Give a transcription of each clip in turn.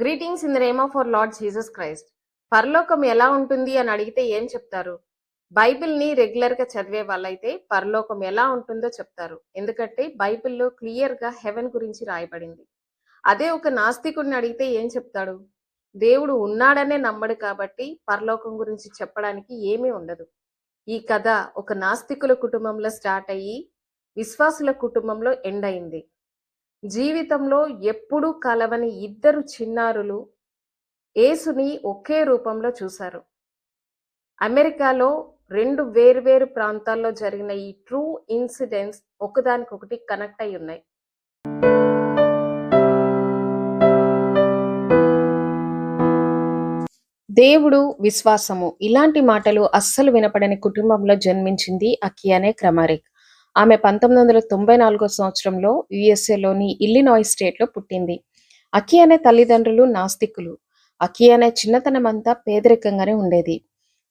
Greetings in the name of our lord Jesus Christ పరలోకం ఎలా ఉంటుంది అని అడిగితే ఏం చెప్తారు? బైబిల్ని రెగ్యులర్గా చదివే వాళ్ళైతే పరలోకం ఎలా ఉంటుందో చెప్తారు. ఎందుకంటే బైబిల్లో క్లియర్గా హెవెన్ గురించి రాయబడింది. అదే ఒక నాస్తికుడిని అడిగితే ఏం చెప్తాడు? దేవుడు ఉన్నాడనే నమ్మడు కాబట్టి పరలోకం గురించి చెప్పడానికి ఏమీ ఉండదు. ఈ కథ ఒక నాస్తికుల కుటుంబంలో స్టార్ట్ అయ్యి విశ్వాసుల కుటుంబంలో ఎండ్ అయింది. జీవితంలో ఎప్పుడూ కలవని ఇద్దరు చిన్నారులు యేసుని ఒకే రూపంలో చూశారు. అమెరికాలో రెండు వేర్వేరు ప్రాంతాల్లో జరిగిన ఈ ట్రూ ఇన్సిడెంట్స్ ఒకదానికొకటి కనెక్ట్ అయి ఉన్నాయి. దేవుడు విశ్వాసము. ఇలాంటి మాటలు అస్సలు వినపడని కుటుంబంలో జన్మించింది అకియానే క్రమారిక్ ఆమె పంతొమ్మిది వందల తొంభై నాలుగో సంవత్సరంలో యుఎస్ఏలోని ఇల్లినాయ్ స్టేట్లో పుట్టింది. అకియానే తల్లిదండ్రులు నాస్తికులు. అకి అనే చిన్నతనం అంతా పేదరికంగానే ఉండేది.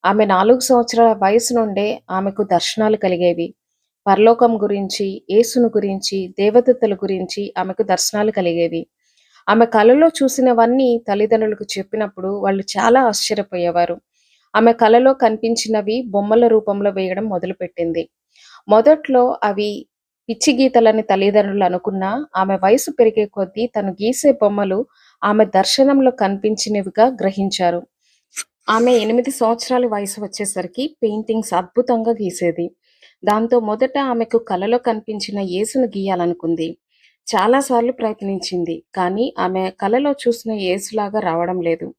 ఆమె నాలుగు సంవత్సరాల వయసు నుండే ఆమెకు దర్శనాలు కలిగేవి. పరలోకం గురించి యేసును గురించి దేవదత్తల గురించి ఆమెకు దర్శనాలు కలిగేవి. ఆమె కళలో చూసినవన్నీ తల్లిదండ్రులకు చెప్పినప్పుడు వాళ్ళు చాలా ఆశ్చర్యపోయేవారు. ఆమె కలలో కనిపించినవి బొమ్మల రూపంలో వేయడం మొదలుపెట్టింది. మొదట్లో అవి పిచ్చి గీతలని తల్లిదండ్రులు అనుకున్నా ఆమె వయసు పెరిగే కొద్దీ తను గీసే బొమ్మలు ఆమె దర్శనంలో కనిపించినవిగా గ్రహించారు. ఆమె ఎనిమిది సంవత్సరాల వయసు వచ్చేసరికి పెయింటింగ్స్ అద్భుతంగా గీసేది. దాంతో మొదట ఆమెకు కలలో కనిపించిన యేసును గీయాలనుకుంది. చాలాసార్లు ప్రయత్నించింది కానీ ఆమె కలలో చూసిన యేసులాగా రావడం లేదు.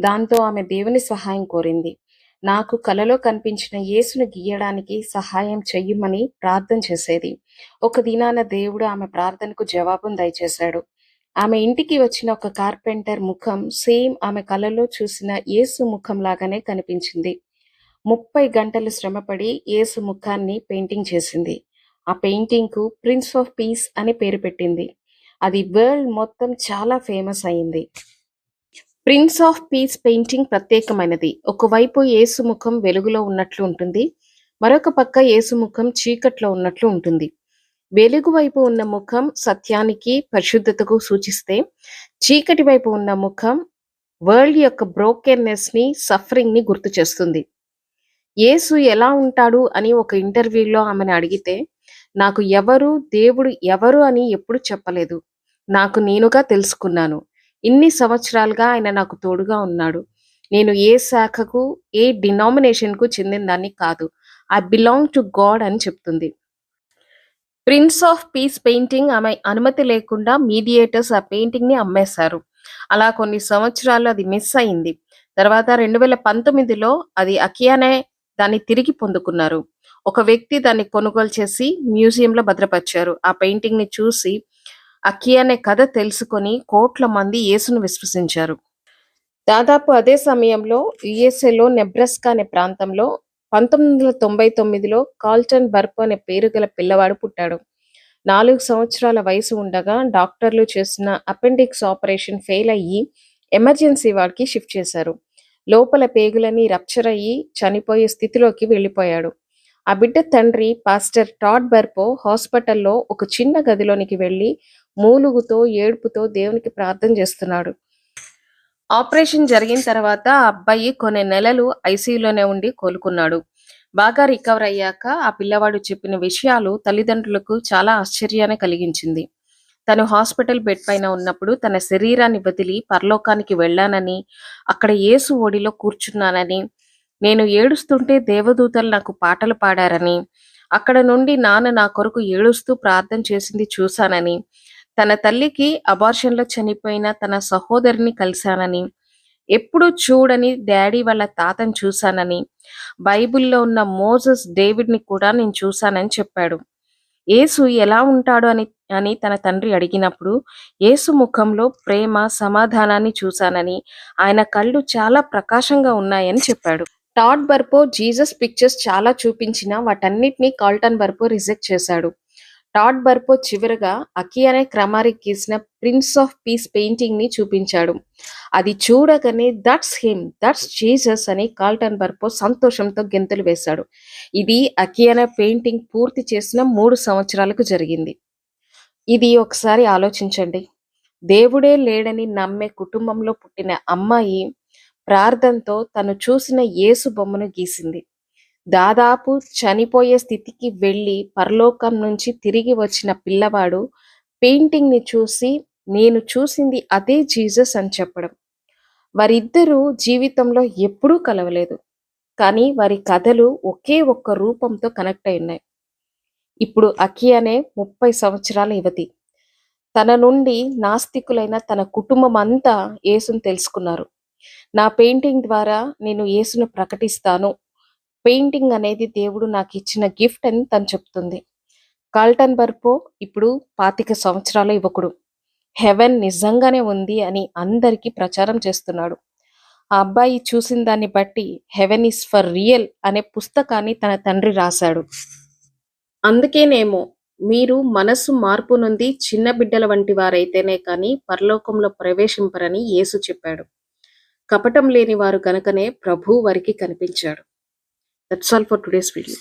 దాంతో ఆమె దేవుని సహాయం కోరింది. నాకు కలలో కనిపించిన యేసును గీయడానికి సహాయం చెయ్యమని ప్రార్థన చేసేది. ఒక దినాన దేవుడు ఆమె ప్రార్థనకు జవాబును దయచేశాడు. ఆమె ఇంటికి వచ్చిన ఒక కార్పెంటర్ ముఖం సేమ్ ఆమె కలలో చూసిన యేసు ముఖం లాగానే కనిపించింది. ముప్పై గంటలు శ్రమపడి యేసు ముఖాన్ని పెయింటింగ్ చేసింది. ఆ పెయింటింగ్కు ప్రిన్స్ ఆఫ్ పీస్ అని పేరు పెట్టింది. అది వరల్డ్ మొత్తం చాలా ఫేమస్ అయింది. ప్రిన్స్ ఆఫ్ పీస్ పెయింటింగ్ ప్రత్యేకమైనది. ఒకవైపు ఏసు ముఖం వెలుగులో ఉన్నట్లు ఉంటుంది మరొక పక్క యేసు ముఖం చీకట్లో ఉన్నట్లు ఉంటుంది. వెలుగు వైపు ఉన్న ముఖం సత్యానికి పరిశుద్ధతకు సూచిస్తే చీకటి వైపు ఉన్న ముఖం వరల్డ్ యొక్క బ్రోకెన్నెస్ని సఫరింగ్ని గుర్తు చేస్తుంది. యేసు ఎలా ఉంటాడు అని ఒక ఇంటర్వ్యూలో ఆమెను అడిగితే నాకు ఎవరు దేవుడు ఎవరు అని ఎప్పుడు చెప్పలేదు. నాకు నేనుగా తెలుసుకున్నాను. ఇన్ని సంవత్సరాలుగా ఆయన నాకు తోడుగా ఉన్నాడు. నేను ఏ శాఖకు ఏ డినామినేషన్కు చెందిన దాన్ని కాదు. ఐ బిలాంగ్ టు గాడ్ అని చెప్తుంది. ప్రిన్స్ ఆఫ్ పీస్ పెయింటింగ్ ఆమె అనుమతి లేకుండా మీడియేటర్స్ ఆ పెయింటింగ్ని అమ్మేశారు. అలా కొన్ని సంవత్సరాలు అది మిస్ అయింది. తర్వాత రెండు వేల పంతొమ్మిదిలో అది అకియానే దాన్ని తిరిగి పొందుకున్నారు. ఒక వ్యక్తి దాన్ని కొనుగోలు చేసి మ్యూజియంలో భద్రపరిచారు. ఆ పెయింటింగ్ని చూసి అక్కి అనే కథ తెలుసుకొని కోట్ల మంది యేసును విశ్వసించారు. దాదాపు అదే సమయంలో యుఎస్ఏలో నెబ్రస్కా అనే ప్రాంతంలో పంతొమ్మిది వందల తొంభై తొమ్మిదిలో కాల్టన్ బర్ప్ అనే పేరు గల పిల్లవాడు పుట్టాడు. నాలుగు సంవత్సరాల వయసు ఉండగా డాక్టర్లు చేసిన అపెండిక్స్ ఆపరేషన్ ఫెయిల్ అయ్యి ఎమర్జెన్సీ వార్డ్కి షిఫ్ట్ చేశారు. లోపల పేగులని రప్చర్ అయ్యి చనిపోయే స్థితిలోకి వెళ్ళిపోయాడు. ఆ బిడ్డ తండ్రి పాస్టర్ టాడ్ బర్పో హాస్పిటల్లో ఒక చిన్న గదిలోనికి వెళ్ళి మూలుగుతో ఏడుపుతో దేవునికి ప్రార్థన చేస్తున్నాడు. ఆపరేషన్ జరిగిన తర్వాత ఆ అబ్బాయి కొన్ని నెలలు ఐసీయూలోనే ఉండి కోలుకున్నాడు. బాగా రికవర్ అయ్యాక ఆ పిల్లవాడు చెప్పిన విషయాలు తల్లిదండ్రులకు చాలా ఆశ్చర్యాన్ని కలిగించింది. తను హాస్పిటల్ బెడ్ పైన ఉన్నప్పుడు తన శరీరాన్ని వదిలి పరలోకానికి వెళ్ళానని అక్కడ యేసు ఓడిలో కూర్చున్నానని నేను ఏడుస్తుంటే దేవదూతలు నాకు పాటలు పాడారని అక్కడ నుండి నాన్న నా కొరకు ఏడుస్తూ ప్రార్థన చేసింది చూశానని తన తల్లికి అబార్షన్లో చనిపోయిన తన సహోదరిని కలిశానని ఎప్పుడు చూడని డాడీ వాళ్ళ తాతని చూశానని బైబిల్లో ఉన్న మోజస్ డేవిడ్ని కూడా నేను చూశానని చెప్పాడు. యేసు ఎలా ఉంటాడు అని అని తన తండ్రి అడిగినప్పుడు యేసు ముఖంలో ప్రేమ సమాధానాన్ని చూశానని ఆయన కళ్ళు చాలా ప్రకాశంగా ఉన్నాయని చెప్పాడు. టాడ్ బర్పో జీసస్ పిక్చర్స్ చాలా చూపించినా వాటన్నిటిని కాల్టన్ బర్పో రిజెక్ట్ చేశాడు. టాడ్ బర్పో చివరగా అకియానే అనే గీసిన ప్రిన్స్ ఆఫ్ పీస్ పెయింటింగ్ని చూపించాడు. అది చూడగానే దట్స్ హిమ్ దట్స్ జీజస్ అని కాల్టన్ బర్పో సంతోషంతో గెంతులు వేశాడు. ఇది అకి అనే పెయింటింగ్ పూర్తి చేసిన మూడు సంవత్సరాలకు జరిగింది. ఇది ఒకసారి ఆలోచించండి. దేవుడే లేడని నమ్మే కుటుంబంలో పుట్టిన అమ్మాయి ప్రార్థనతో తను చూసిన యేసు బొమ్మను గీసింది. దాదాపు చనిపోయే స్థితికి వెళ్ళి పరలోకం నుంచి తిరిగి వచ్చిన పిల్లవాడు పెయింటింగ్ని చూసి నేను చూసింది అదే జీసస్ అని చెప్పడం. వారిద్దరూ జీవితంలో ఎప్పుడూ కలవలేదు. కానీ వారి కథలు ఒకే ఒక్క రూపంతో కనెక్ట్ అయి ఉన్నాయి. ఇప్పుడు అఖి అనే ముప్పై సంవత్సరాల యువతి తన నుండి నాస్తికులైన తన కుటుంబం అంతా యేసును తెలుసుకున్నారు. నా పెయింటింగ్ ద్వారా నేను యేసును ప్రకటిస్తాను. పెయింటింగ్ అనేది దేవుడు నాకు ఇచ్చిన గిఫ్ట్ అని తను చెప్తుంది. కాల్టన్ బర్పో ఇప్పుడు పాతిక సంవత్సరాల యువకుడు. హెవెన్ నిజంగానే ఉంది అని అందరికీ ప్రచారం చేస్తున్నాడు. ఆ అబ్బాయి చూసిన దాన్ని బట్టి హెవెన్ ఇస్ ఫర్ రియల్ అనే పుస్తకాన్ని తన తండ్రి రాశాడు. అందుకేనేమో మీరు మనస్సు మార్పు నుండి చిన్న బిడ్డల వంటి వారైతేనే కానీ పరలోకంలో ప్రవేశింపరని యేసు చెప్పాడు. కపటం లేని వారు గనుకనే ప్రభు వారికి కనిపించాడు. That's all for today's video